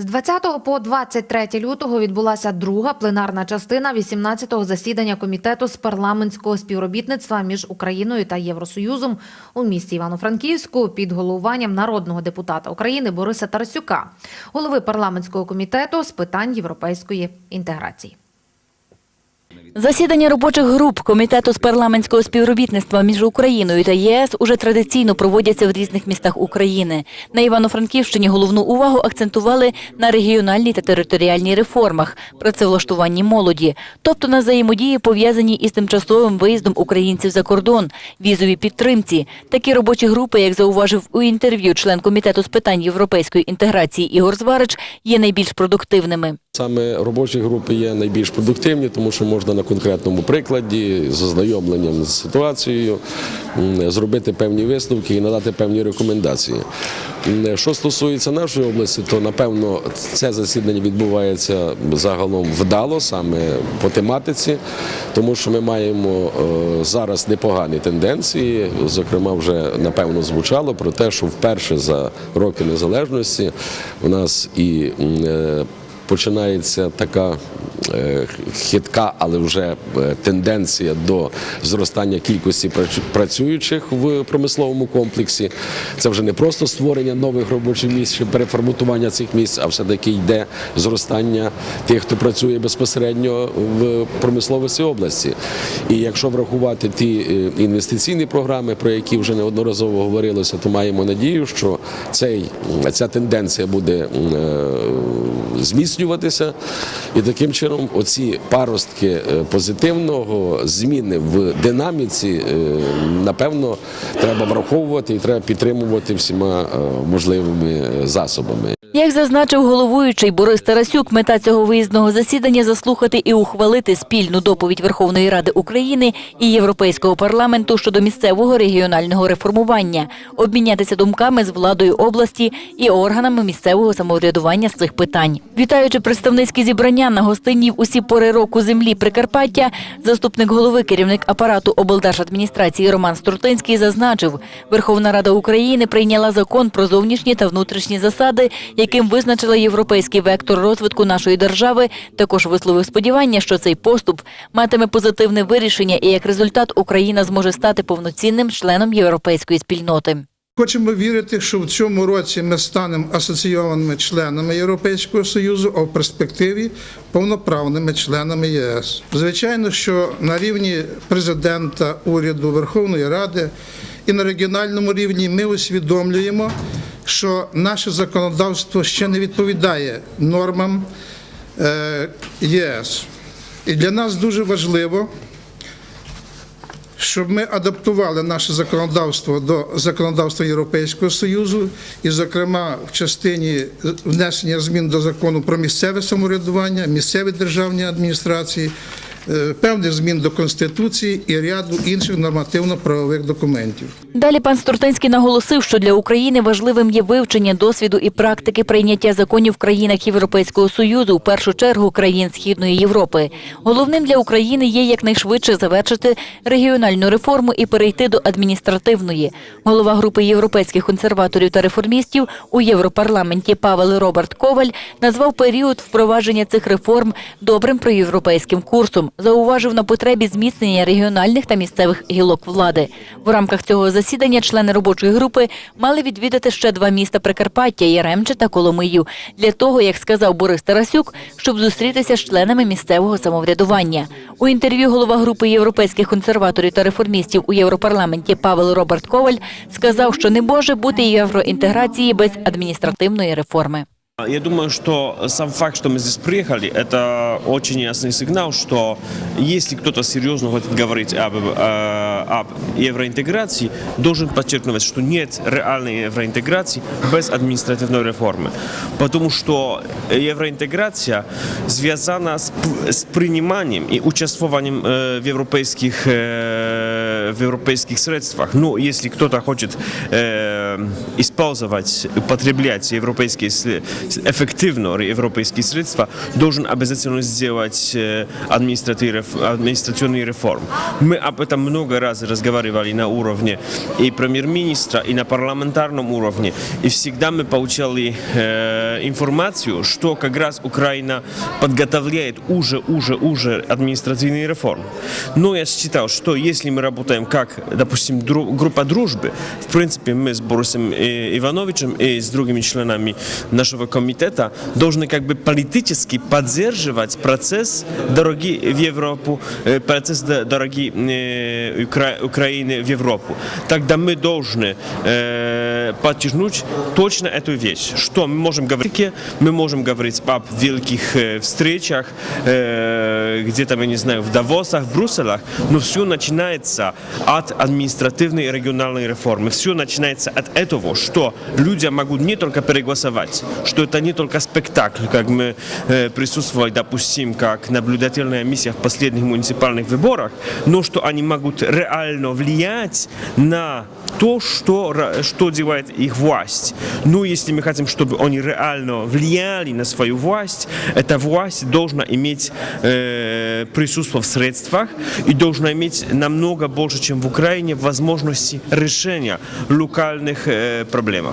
З 20 по 23 лютого відбулася друга пленарна частина 18-го засідання комітету з парламентського співробітництва між Україною та Євросоюзом у місті Івано-Франківську під головуванням народного депутата України Бориса Тарасюка, голови парламентського комітету з питань європейської інтеграції. Засідання робочих груп комітету з парламентського співробітництва між Україною та ЄС уже традиційно проводяться в різних містах України. На Івано-Франківщині головну увагу акцентували на регіональній та територіальній реформах, працевлаштуванні молоді, тобто на взаємодії пов'язані із тимчасовим виїздом українців за кордон, візовій підтримці. Такі робочі групи, як зауважив у інтерв'ю член комітету з питань європейської інтеграції Ігор Зварич, є найбільш продуктивними. Саме робочі групи є найбільш продуктивні, тому що можна на конкретному прикладі з ознайомленням з ситуацією зробити певні висновки і надати певні рекомендації. Що стосується нашої області, то напевно це засідання відбувається загалом вдало саме по тематиці, тому що ми маємо е, зараз непогані тенденції. Зокрема, вже напевно звучало про те, що вперше за роки незалежності у нас і е, починається така е, хитка, але вже е, тенденція до зростання кількості працюючих в промисловому комплексі. Це вже не просто створення нових робочих місць чи переформатування цих місць, а все-таки йде зростання тих, хто працює безпосередньо в промисловості області. І якщо врахувати ті е, інвестиційні програми, про які вже неодноразово говорилося, то маємо надію, що цей, ця тенденція буде зміцнюватися. І таким чином оці паростки е, позитивного зміни в динаміці, е, напевно, треба враховувати і треба підтримувати всіма е, можливими засобами. Як зазначив головуючий Борис Тарасюк, мета цього виїзного засідання заслухати і ухвалити спільну доповідь Верховної Ради України і Європейського парламенту щодо місцевого регіонального реформування, обмінятися думками з владою області і органами місцевого самоврядування з цих питань. Вітаючи представницькі зібрання на гостині в усі пори року землі Прикарпаття, заступник голови керівник апарату облдержадміністрації Роман Струтинський зазначив, Верховна Рада України прийняла закон про зовнішні та внутрішні засади, яким визначила європейський вектор розвитку нашої держави. Також висловив сподівання, що цей поступ матиме позитивне вирішення, і як результат Україна зможе стати повноцінним членом європейської спільноти. Хочемо вірити, що в цьому році ми станемо асоційованими членами Європейського Союзу, а в перспективі повноправними членами ЄС. Звичайно, що на рівні президента, уряду, Верховної Ради і на регіональному рівні ми усвідомлюємо, що наше законодавство ще не відповідає нормам е, ЄС. І для нас дуже важливо щоб ми адаптували наше законодавство до законодавства Європейського Союзу, і, зокрема, в частині внесення змін до закону про місцеве самоврядування, місцеві державні адміністрації, певних змін до Конституції і ряду інших нормативно-правових документів. Далі пан Стуртинський наголосив, що для України важливим є вивчення досвіду і практики прийняття законів в країнах Європейського союзу, у першу чергу країн Східної Європи. Головним для України є якнайшвидше завершити регіональну реформу і перейти до адміністративної. Голова групи європейських консерваторів та реформістів у Європарламенті Павел Роберт Коваль назвав період впровадження цих реформ добрим проєвропейським курсом. Зауважив на потребі зміцнення регіональних та місцевих гілок влади. В рамках цього засідання члени робочої групи мали відвідати ще два міста Прикарпаття Яремче та Коломию для того, як сказав Борис Тарасюк, щоб зустрітися з членами місцевого самоврядування. У інтерв'ю голова групи європейських консерваторів та реформістів у Європарламенті Павел Роберт Коваль сказав, що не може бути євроінтеграції без адміністративної реформи. Я думаю, что сам факт, что мы здесь приехали, это очень ясный сигнал, что если кто-то серьезно хочет говорить об, э, об евроинтеграции, должен подчеркнуть, что нет реальной евроинтеграции без административной реформы. Потому что евроинтеграция связана с, п- с приниманием и участвованием э, в европейских, э, в европейских средствах. Ну, если кто-то хочет э, использовать, употреблять европейские, эффективно европейские средства, должен обязательно сделать э, административный реформ. Мы об этом много раз разговаривали на уровне и премьер-министра, и на парламентарном уровне. И всегда мы получали э, информацию, что как раз Украина подготовляет уже, уже, уже административный реформ. Но я считал, что если мы работаем как, допустим, дру- группа дружбы, в принципе, мы с Борисом э, Ивановичем и с другими членами нашего комитета должны как бы политически поддерживать процесс дороги в Европу, э, процесс дороги э, Укра- Украины в Европу. Тогда мы должны подчеркнуть точно эту вещь, что мы можем говорить, мы можем говорить об великих встречах, где-то, я не знаю, в Давосах, в Брюсселях, но все начинается от административной и региональной реформы. Все начинается от этого, что люди могут не только переголосовать, что это не только спектакль, как мы э, присутствовали, допустим, как наблюдательная миссия в последних муниципальных выборах, но что они могут реально влиять на то, что, что делает их власть. Но если мы хотим, чтобы они реально влияли на свою власть, эта власть должна иметь э, присутствие в средствах и должна иметь намного больше, чем в Украине, возможности решения локальных э, проблем.